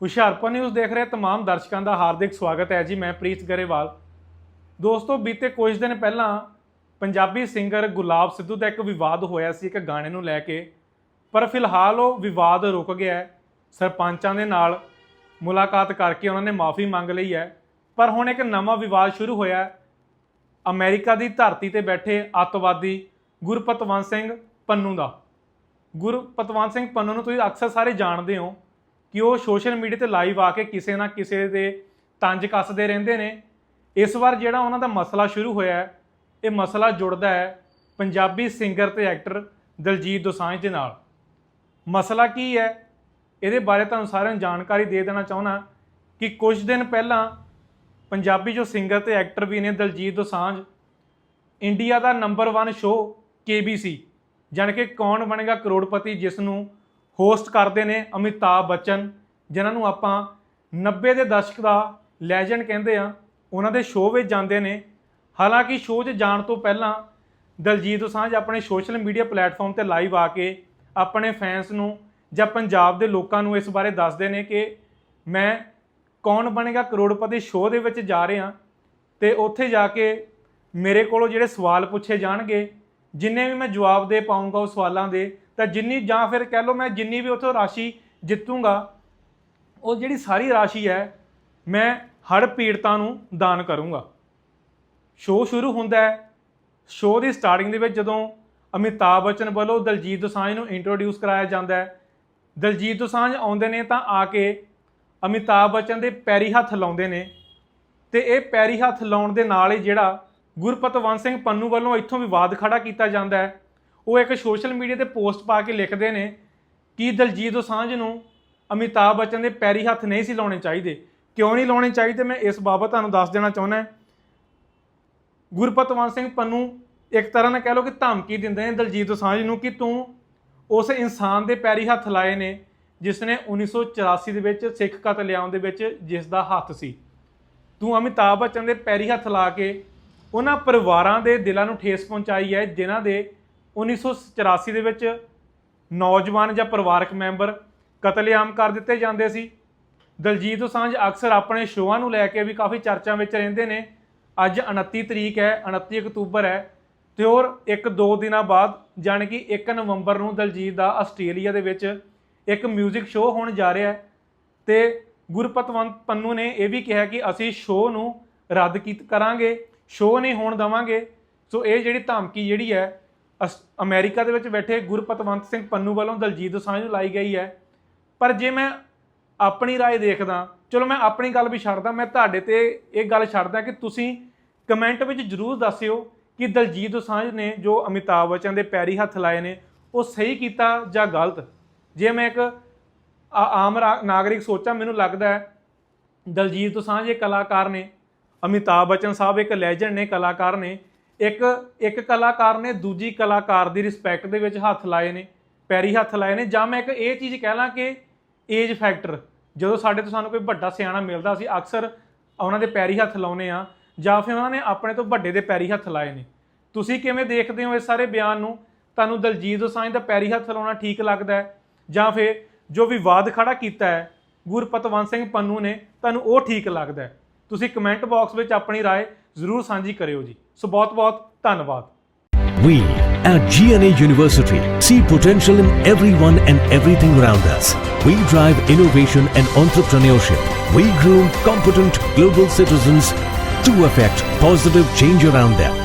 Hoshiarpur news ਦੇਖ ਰਹੇ तमाम ਦਰਸ਼ਕਾਂ ਦਾ ਹਾਰਦਿਕ ਸਵਾਗਤ ਹੈ ਜੀ ਮੈਂ ਪ੍ਰੀਤ ਗਰੇਵਾਲ ਦੋਸਤੋ ਬੀਤੇ ਕੁਝ ਦਿਨ ਪਹਿਲਾਂ ਪੰਜਾਬੀ ਸਿੰਗਰ ਗੁਲਾਬ ਸਿੱਧੂ ਦਾ ਇੱਕ ਵਿਵਾਦ ਹੋਇਆ ਸੀ ਇੱਕ ਗਾਣੇ ਨੂੰ ਲੈ ਕੇ ਪਰ ਫਿਲਹਾਲ ਉਹ ਵਿਵਾਦ ਰੁਕ ਗਿਆ ਹੈ ਸਰਪੰਚਾਂ ਦੇ ਨਾਲ ਮੁਲਾਕਾਤ ਕਰਕੇ ਉਹਨਾਂ ਨੇ ਮਾਫੀ ਮੰਗ ਲਈ ਹੈ ਪਰ ਹੁਣ ਇੱਕ ਨਵਾਂ ਵਿਵਾਦ ਸ਼ੁਰੂ ਹੋਇਆ ਹੈ ਅਮਰੀਕਾ ਦੀ ਧਰਤੀ ਤੇ ਬੈਠੇ ਅੱਤਵਾਦੀ ਗੁਰਪਤਵੰਤ ਸਿੰਘ ਪੰਨੂ ਦਾ ਗੁਰਪਤਵੰਤ ਸਿੰਘ ਪੰਨੂ ਨੂੰ ਤੁਸੀਂ ਅਕਸਰ ਸਾਰੇ ਜਾਣਦੇ ਹੋ ਕਿ ਉਹ ਸੋਸ਼ਲ ਮੀਡੀਆ ਤੇ ਲਾਈਵ ਆ ਕੇ ਕਿਸੇ ਨਾ ਕਿਸੇ ਦੇ ਤੰਜ ਕੱਸਦੇ ਰਹਿੰਦੇ ਨੇ। ਇਸ ਵਾਰ ਜਿਹੜਾ ਉਹਨਾਂ ਦਾ ਮਸਲਾ ਸ਼ੁਰੂ ਹੋਇਆ ਹੈ, ਇਹ ਮਸਲਾ ਜੁੜਦਾ ਹੈ ਪੰਜਾਬੀ ਸਿੰਗਰ ਤੇ ਐਕਟਰ ਦਲਜੀਤ ਦੋਸਾਂਝ ਦੇ ਨਾਲ। ਮਸਲਾ ਕੀ ਹੈ? ਇਹਦੇ ਬਾਰੇ ਤੁਹਾਨੂੰ ਸਾਰਿਆਂ ਨੂੰ ਜਾਣਕਾਰੀ ਦੇ ਦੇਣਾ ਚਾਹੁੰਦਾ ਕਿ ਕੁਝ ਦਿਨ ਪਹਿਲਾਂ ਪੰਜਾਬੀ ਜੋ ਸਿੰਗਰ ਤੇ ਐਕਟਰ ਵੀ ਨੇ ਦਲਜੀਤ ਦੋਸਾਂਝ, ਇੰਡੀਆ ਦਾ ਨੰਬਰ 1 ਸ਼ੋਅ KBC ਜਾਣੀ ਕਿ ਕੌਣ ਬਣੇਗਾ ਕਰੋੜਪਤੀ ਜਿਸ ਨੂੰ ਹੋਸਟ ਕਰਦੇ ਨੇ ਅਮਿਤਾਭ ਬੱਚਨ, ਜਿਨ੍ਹਾਂ ਨੂੰ ਆਪਾਂ 90 ਦੇ ਦਸ਼ਕ ਦਾ ਲੈਜੈਂਡ ਕਹਿੰਦੇ ਆ ਉਹਨਾਂ ਦੇ ਸ਼ੋਅ ਵਿੱਚ ਜਾਂਦੇ ਨੇ। ਹਾਲਾਂਕਿ ਸ਼ੋਅ 'ਚ ਜਾਣ ਤੋਂ ਪਹਿਲਾਂ ਦਲਜੀਤ ਦੋਸਾਂਝ ਆਪਣੇ ਸੋਸ਼ਲ ਮੀਡੀਆ ਪਲੇਟਫਾਰਮ ਤੇ ਲਾਈਵ ਆ ਕੇ ਆਪਣੇ ਫੈਨਸ ਨੂੰ ਜਾਂ ਪੰਜਾਬ ਦੇ ਲੋਕਾਂ ਨੂੰ ਇਸ ਬਾਰੇ ਦੱਸਦੇ ਨੇ ਕਿ ਮੈਂ ਕੌਣ ਬਣੇਗਾ ਕਰੋੜਪਤੀ ਸ਼ੋਅ ਦੇ ਵਿੱਚ ਜਾ ਰਿਹਾ ਤੇ ਉੱਥੇ ਜਾ ਕੇ ਮੇਰੇ ਕੋਲੋਂ ਜਿਹੜੇ ਸਵਾਲ ਪੁੱਛੇ ਜਾਣਗੇ, ਜਿੰਨੇ ਵੀ ਮੈਂ ਜਵਾਬ ਦੇ ਪਾਉਂਗਾ ਉਹ ਸਵਾਲਾਂ ਦੇ ਤਾਂ ਜਿੰਨੀ ਜਾਂ ਫਿਰ ਕਹਿ ਲਓ ਮੈਂ ਜਿੰਨੀ ਵੀ ਉੱਥੋਂ ਰਾਸ਼ੀ ਜਿੱਤੂਗਾ, ਉਹ ਜਿਹੜੀ ਸਾਰੀ ਰਾਸ਼ੀ ਹੈ, ਮੈਂ ਹੜ ਪੀੜਤਾਂ ਨੂੰ ਦਾਨ ਕਰੂੰਗਾ। ਸ਼ੋਅ ਸ਼ੁਰੂ ਹੁੰਦਾ ਹੈ। ਸ਼ੋਅ ਦੀ ਸਟਾਰਟਿੰਗ ਦੇ ਵਿੱਚ ਜਦੋਂ ਅਮਿਤਾਭ ਬੱਚਨ ਵੱਲੋਂ ਦਲਜੀਤ ਦੋਸਾਂਝ ਨੂੰ ਇੰਟਰੋਡਿਊਸ ਕਰਾਇਆ ਜਾਂਦਾ ਹੈ, ਦਲਜੀਤ ਦੋਸਾਂਝ ਆਉਂਦੇ ਨੇ ਤਾਂ ਆ ਕੇ ਅਮਿਤਾਭ ਬੱਚਨ ਦੇ ਪੈਰੀ ਹੱਥ ਲਾਉਂਦੇ ਨੇ ਤੇ ਇਹ ਪੈਰੀ ਹੱਥ ਲਾਉਣ ਦੇ ਨਾਲ ਹੀ ਜਿਹੜਾ ਗੁਰਪਤਵੰਤ ਸਿੰਘ ਪੰਨੂ ਵੱਲੋਂ ਇੱਥੋਂ ਵਿਵਾਦ ਖੜਾ ਕੀਤਾ ਜਾਂਦਾ ਹੈ। ਉਹ ਇੱਕ ਸੋਸ਼ਲ ਮੀਡੀਆ ਤੇ ਪੋਸਟ ਪਾ ਕੇ ਲਿਖਦੇ ਨੇ ਕਿ ਦਲਜੀਤ ਦੋਸਾਂਝ ਨੂੰ ਅਮਿਤਾਭ ਬੱਚਨ ਦੇ ਪੈਰੀ ਹੱਥ ਨਹੀਂ ਸੀ ਲਾਉਣੇ ਚਾਹੀਦੇ। ਕਿਉਂ ਨਹੀਂ ਲਾਉਣੇ ਚਾਹੀਦੇ? ਮੈਂ ਇਸ ਬਾਬਤ ਤੁਹਾਨੂੰ ਦੱਸ ਦੇਣਾ ਚਾਹੁੰਦਾ ਗੁਰਪਤਵੰਤ ਸਿੰਘ ਪੰਨੂ ਇੱਕ ਤਰ੍ਹਾਂ ਨਾਲ ਕਹਿ ਲਓ ਕਿ ਧਮਕੀ ਦਿੰਦੇ ਨੇ ਦਲਜੀਤ ਦੋਸਾਂਝ ਨੂੰ ਕਿ ਤੂੰ ਉਸ ਇਨਸਾਨ ਦੇ ਪੈਰੀ ਹੱਥ ਲਾਏ ਨੇ ਜਿਸ ਨੇ 1984 ਦੇ ਵਿੱਚ ਸਿੱਖ ਕਤਲੇਆਮ ਦੇ ਵਿੱਚ ਜਿਸ ਦਾ ਹੱਥ ਸੀ। ਤੂੰ ਅਮਿਤਾਭ ਬੱਚਨ ਦੇ ਪੈਰੀ ਹੱਥ ਲਾ ਕੇ ਉਹਨਾਂ ਪਰਿਵਾਰਾਂ ਦੇ ਦਿਲਾਂ ਨੂੰ ਠੇਸ ਪਹੁੰਚਾਈ ਹੈ ਜਿਨ੍ਹਾਂ ਦੇ 1984 ਦੇ ਵਿੱਚ ਨੌਜਵਾਨ ਜਾਂ ਪਰਿਵਾਰਕ ਮੈਂਬਰ ਕਤਲੇਆਮ ਕਰ ਦਿੱਤੇ ਜਾਂਦੇ ਸੀ। ਦਲਜੀਤ ਦੋਸਾਂਝ ਅਕਸਰ ਆਪਣੇ ਸ਼ੋਆਂ ਨੂੰ ਲੈ ਕੇ ਵੀ ਕਾਫੀ ਚਰਚਾ ਵਿੱਚ ਰਹਿੰਦੇ ਨੇ। ਅੱਜ 29 ਤਰੀਕ ਹੈ 29 ਅਕਤੂਬਰ ਹੈ ਤੇ ਹੋਰ ਇੱਕ ਦੋ ਦਿਨਾਂ ਬਾਅਦ ਜਾਣੀ ਕਿ 1 ਨਵੰਬਰ ਨੂੰ ਦਲਜੀਤ ਦਾ ਆਸਟ੍ਰੇਲੀਆ ਦੇ ਵਿੱਚ ਇੱਕ 뮤직 ਸ਼ੋਅ ਹੋਣ ਜਾ ਰਿਹਾ ਹੈ ਤੇ ਗੁਰਪਤਵੰਤ ਪੰਨੂ ਨੇ ਇਹ ਵੀ ਕਿਹਾ ਕਿ ਅਸੀਂ ਸ਼ੋਅ ਨੂੰ ਰੱਦ ਕੀਤ ਕਰਾਂਗੇ, ਸ਼ੋਅ ਨਹੀਂ ਹੋਣ ਦਵਾਂਗੇ। ਸੋ ਇਹ ਜਿਹੜੀ ਧਮਕੀ ਜਿਹੜੀ ਹੈ ਅਮਰੀਕਾ ਦੇ ਵਿੱਚ ਬੈਠੇ ਗੁਰਪਤਵੰਤ ਸਿੰਘ ਪੰਨੂ ਵੱਲੋਂ ਦਲਜੀਤ ਦੋਸਾਂਝ ਨੂੰ ਲਾਈ ਗਈ ਹੈ ਪਰ ਜੇ ਮੈਂ ਆਪਣੀ رائے ਦੇਖਦਾ ਚਲੋ ਮੈਂ ਆਪਣੀ ਗੱਲ ਵੀ ਛੱਡਦਾ ਮੈਂ ਤੁਹਾਡੇ ਤੇ ਇਹ ਗੱਲ ਛੱਡਦਾ ਕਿ ਤੁਸੀਂ ਕਮੈਂਟ ਵਿੱਚ ਜਰੂਰ ਦੱਸਿਓ ਕਿ ਦਲਜੀਤ ਦੋਸਾਂਝ ਨੇ ਜੋ ਅਮਿਤਾਭ ਬੱਚਨ ਦੇ ਪੈਰੀ ਹੱਥ ਲਾਏ ਨੇ ਉਹ ਸਹੀ ਕੀਤਾ ਜਾਂ ਗਲਤ ਜੇ ਮੈਂ ਇੱਕ ਆ- ਆਮ ਰਾ- ਨਾਗਰਿਕ ਸੋਚਾਂ ਮੈਨੂੰ ਲੱਗਦਾ ਹੈ ਦਲਜੀਤ ਦੋਸਾਂਝ ਇਹ ਕਲਾਕਾਰ ਨੇ ਅਮਿਤਾਭ ਬੱਚਨ ਸਾਹਿਬ ਇੱਕ ਲੈਜੈਂਡ ਨੇ ਕਲਾਕਾਰ ਨੇ ਇੱਕ ਇੱਕ ਕਲਾਕਾਰ ਨੇ ਦੂਜੀ ਕਲਾਕਾਰ ਦੀ ਰਿਸਪੈਕਟ ਦੇ ਵਿੱਚ ਹੱਥ ਲਾਏ ਨੇ ਪੈਰੀ ਹੱਥ ਲਾਏ ਨੇ ਜਾਂ ਮੈਂ ਇੱਕ ਇਹ ਚੀਜ਼ ਕਹਿ ਲਾਂ ਕਿ ਏਜ ਫੈਕਟਰ ਜਦੋਂ ਸਾਡੇ ਤੋਂ ਸਾਨੂੰ ਕੋਈ ਵੱਡਾ ਸਿਆਣਾ ਮਿਲਦਾ ਸੀ ਅਕਸਰ ਉਹਨਾਂ ਦੇ ਪੈਰੀ ਹੱਥ ਲਾਉਨੇ ਆ ਜਾਂ ਫਿਰ ਉਹਨਾਂ ਨੇ ਆਪਣੇ ਤੋਂ ਵੱਡੇ ਦੇ ਪੈਰੀ ਹੱਥ ਲਾਏ ਨੇ ਤੁਸੀਂ ਕਿਵੇਂ ਦੇਖਦੇ ਹੋ ਇਸ ਸਾਰੇ ਬਿਆਨ ਨੂੰ ਤੁਹਾਨੂੰ ਦਲਜੀਤ ਦੋਸਾਂਝ ਦਾ ਪੈਰੀ ਹੱਥ ਲਾਉਣਾ ਠੀਕ ਲੱਗਦਾ ਹੈ ਜਾਂ ਫਿਰ ਜੋ ਵਿਵਾਦ ਖੜਾ ਕੀਤਾ ਹੈ ਗੁਰਪਤਵੰਤ ਸਿੰਘ ਪੰਨੂ ਨੇ ਤੁਹਾਨੂੰ ਉਹ ਠੀਕ ਲੱਗਦਾ ਹੈ ਤੁਸੀਂ ਕਮੈਂਟ ਬਾਕਸ ਵਿੱਚ ਆਪਣੀ رائے ਜ਼ਰੂਰ ਸਾਂਝੀ ਕਰਿਓ ਜੀ ਸੋ ਬਹੁਤ ਬਹੁਤ ਧੰਨਵਾਦ We at GNA University see potential in everyone and everything around us. We drive innovation and entrepreneurship. We groom competent global citizens to affect positive change around them.